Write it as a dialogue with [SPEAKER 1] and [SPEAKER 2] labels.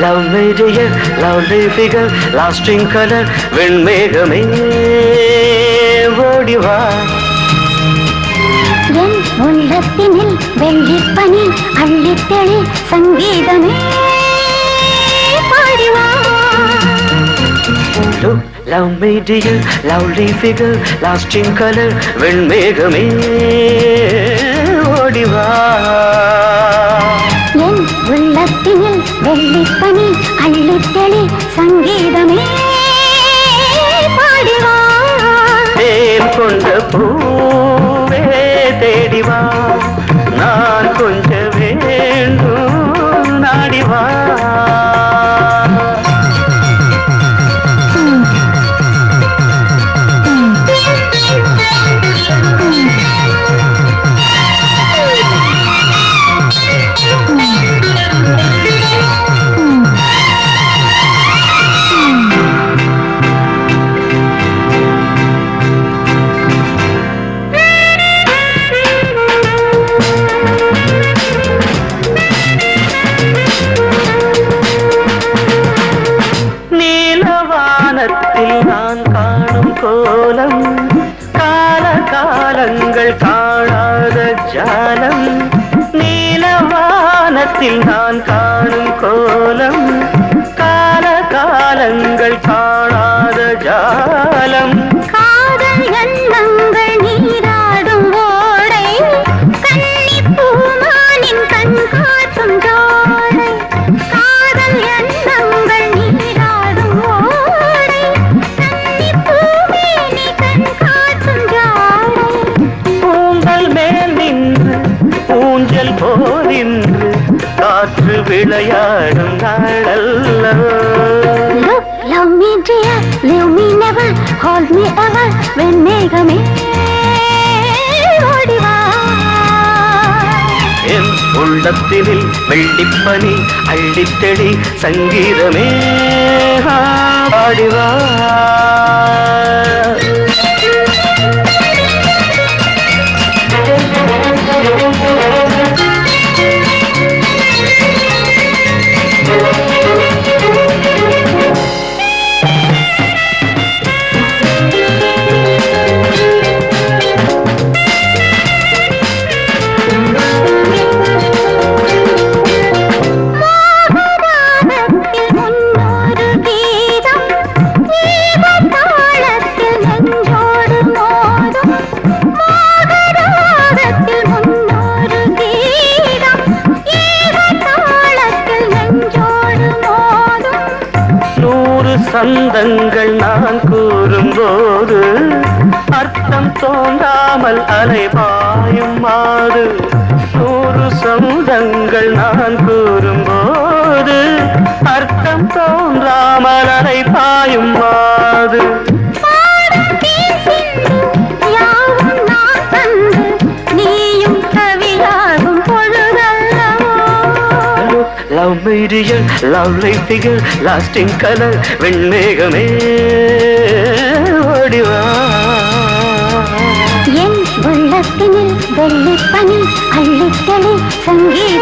[SPEAKER 1] Love my dear lovely figure lasting colour வெண்மேகமே ஓடிவா
[SPEAKER 2] என் உள்ளத்தினில் வெள்ளிப்பனி அள்ளித்தெளி சங்கீதமே
[SPEAKER 1] love my dear lovely figure lasting colour வெண்மேகமே
[SPEAKER 2] அள்ளித்தெளி சங்கீதமே பாடிவா
[SPEAKER 1] தேன் கொண்ட பூ நான் காணும் கோலம் கால காலங்கள் காணாத ஜாலம். நீலவானத்தில் நான் காணும் கோலம் கால காலங்கள் காணாத ஜாலம். விளையாடும் நாளல்லவோ
[SPEAKER 2] Look, love me dear, leave me never, hold me ever, வெண்ணேகமே ஓடிவா
[SPEAKER 1] என் உள்ளத்தினில் வெள்ளிப்பனி அள்ளித்தெளி சங்கீதமே. பாடிவா சந்தங்கள் நான் கூறும்போது அர்த்தம் தோன்றாமல் அலைபாயும் மாறு. நூறு சந்தங்கள் நான் கூறும்போது அர்த்தம் தோன்றாமல் அலைபாயும்
[SPEAKER 2] மாறு.
[SPEAKER 1] Love my dear lovely figure lasting colour வெண்மேகமே ஓடிவா
[SPEAKER 2] என் உள்ளத்தினில் வெள்ளிப்பனி அள்ளித்தளி
[SPEAKER 1] சங்கீத